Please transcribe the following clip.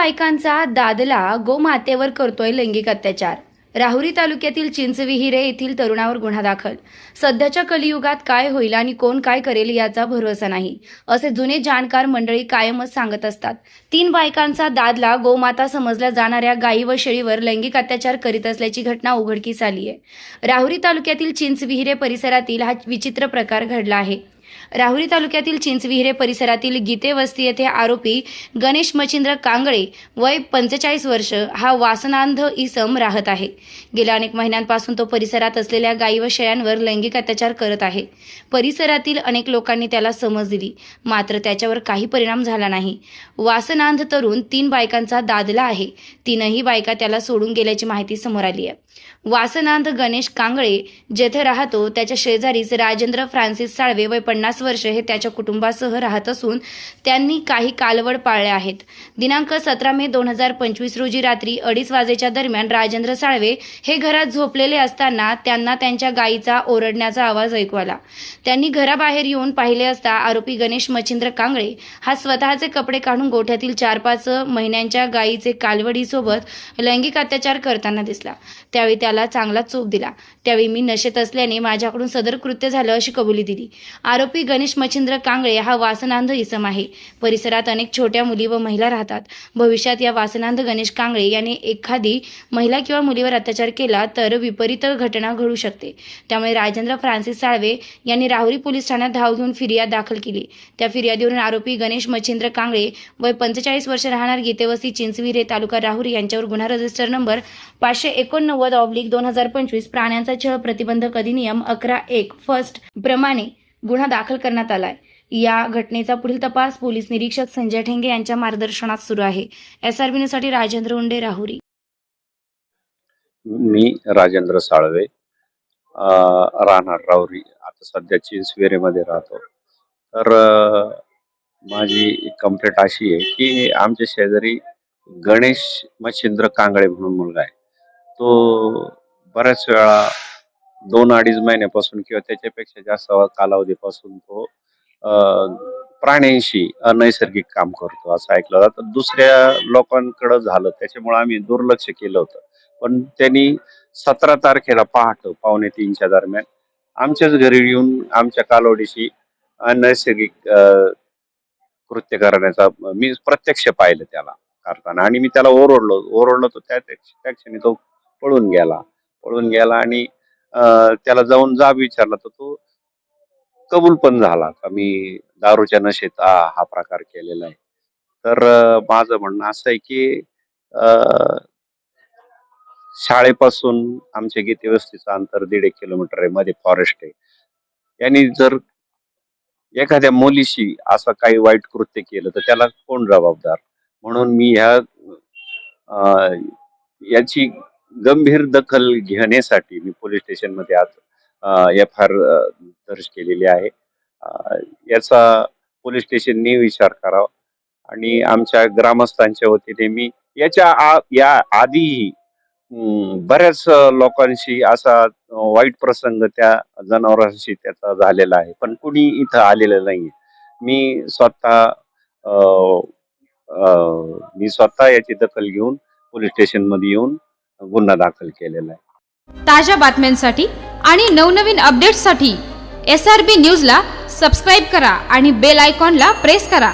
बायकांचा दादला गोमातेवर करतोय लैंगिक अत्याचार. राहुरी तालुक्यातील चिंचविहिरे येथील तरुणावर गुन्हा दाखल. सध्याच्या कलियुगात काय होईल आणि कोण काय करेल याचा भरोसा नाही असे जुने जाणकार मंडळी कायमच सांगत असतात. तीन बायकांचा दादला गोमाता समजल्या जाणाऱ्या गायी व शेळीवर लैंगिक अत्याचार करीत असल्याची घटना उघडकीस आली आहे राहुरी तालुक्यातील चिंचविहिरे परिसरातील हा विचित्र प्रकार घडला आहे. राहुरी तालुक्यातील चिंचविहिरे परिसरातील गीते वस्ती येथे आरोपी गणेश मच्छिंद्र कांगळे वय पंचेचाळीस वर्ष हा वासनांध इसम राहत आहे. गेल्या अनेक महिन्यांपासून तो परिसरात असलेल्या गायी व शेळ्यांवर लैंगिक अत्याचार करत आहे. परिसरातील अनेक लोकांनी त्याला समज दिली. मात्र त्याच्यावर काही परिणाम झाला नाही. वासनांध तरुण तीन बायकांचा दादला आहे. तीनही बायका त्याला सोडून गेल्याची माहिती समोर आली आहे. वासनांध गणेश कांगळे जेथे राहतो त्याच्या शेजारीच राजेंद्र फ्रान्सिस साळवे वय पन्नास वर्ष हे त्याच्या कुटुंबासह राहत असून त्यांनी काही कालवड पाळले आहेत. दिनांक सतरा मे दोन हजार पंचवीस रोजी रात्री अडीच वाजेच्या दरम्यान राजेंद्र साळवे हे घरात झोपलेले असताना त्यांना त्यांच्या गायीचा ओरडण्याचा आवाज ऐकू आला. त्यांनी घराबाहेर येऊन पाहिले असता आरोपी गणेश मच्छिंद्र कांगळे हा स्वतःचे कपडे काढून गोठ्यातील चार पाच महिन्यांच्या गायीचे कालवडीसोबत लैंगिक अत्याचार करताना दिसला. त्यावेळी त्याला चांगला चोप दिला. त्यावेळी मी नशेत असल्याने माझ्याकडून सदर कृत्य झालं अशी कबुली दिली. आरोपी आरोपी गणेश मच्छिंद्र कांगळे हा वासनांध इसम आहे. परिसरात अनेक छोट्या मुली व महिला राहतात. भविष्यात या वासनांध गणेश कांगळे याने एखादी महिला किंवा मुलीवर अत्याचार केला तर विपरीत घटना घडू शकते. त्यामुळे राजेंद्र फ्रान्सिस साळवे यांनी राहुरी पोलीस ठाण्यात धाव घेऊन फिर्याद दाखल केली. त्या फिर्यादीवरून आरोपी गणेश मच्छिंद्र कांगळे वय पंचेचाळीस वर्ष राहणार गीतेवस्ती चिंचवीरे तालुका राहुरी यांच्यावर गुन्हा रजिस्टर नंबर पाचशे एकोणनव्वद ऑब्लिक दोन हजार पंचवीस प्राण्यांचा छळ प्रतिबंधक अधिनियम अकरा एक फर्स्ट प्रमाणे गुन्हा दाखल करण्यात आलाय. या घटनेचा पुढील तपास पोलीस निरीक्षक संजय ठेंगे यांच्या मार्गदर्शनात सुरू आहे. एस एसआरबी न्यूजसाठी राजेंद्र उंडे राहुरी. मी राजेंद्र साळवे राहणार राहुरी. आता सध्या चिंचवेरेमध्ये राहतो. तर माझी कंप्लेंट अशी आहे की आमच्या शेजारी गणेश मच्छिंद्र कांगळे म्हणून मुलगा आहे. तो बऱ्याच वेळा दोन अडीच महिन्यापासून किंवा त्याच्यापेक्षा जास्त कालावधीपासून तो प्राण्यांशी अनैसर्गिक काम करतो असं ऐकलं जातं. दुसऱ्या लोकांकडे झालं त्याच्यामुळे आम्ही दुर्लक्ष केलं होतं. पण त्यांनी सतरा तारखेला पहाट पावणे तीनच्या दरम्यान आमच्याच घरी येऊन आमच्या कालवडीशी अनैसर्गिक कृत्य करण्याचा मी प्रत्यक्ष पाहिलं त्याला करताना. आणि मी त्याला ओरडलो ओरडलो तर त्या त्या क्षणी तो पळून गेला. पळून गेला आणि त्याला जाऊन जाब विचारला तर तो कबूल पण झाला का मी दारूच्या नशेत हा प्रकार केलेला आहे. तर माझं म्हणणं असं आहे की शाळेपासून आमच्या गीते वस्तीचं अंतर दीड एक किलोमीटर आहे मध्ये फॉरेस्ट आहे. यांनी जर एखाद्या मुलीशी असं काही वाईट कृत्य केलं तर त्याला कोण जबाबदार? म्हणून मी ह्या याची गंभीर दखल घेण्यासाठी मी पोलीस स्टेशनमध्ये आज एफ आर दर्ज केलेली आहे. याचा पोलीस स्टेशनने विचार करावा आणि आमच्या ग्रामस्थांच्या वतीने मी याच्या आ- या आधीही बऱ्याच लोकांशी असा वाईट प्रसंग त्या जनावरांशी त्याचा झालेला आहे. पण कुणी इथं आलेलं नाही मी स्वतः मी स्वतः याची दखल घेऊन पोलीस स्टेशनमध्ये येऊन गुन्हा दाखल केलेला आहे. ताज्या बातम्यांसाठी आणि नवनवीन अपडेट्ससाठी एस आर बी न्यूजला सबस्क्राईब करा आणि बेल आयकॉनला प्रेस करा.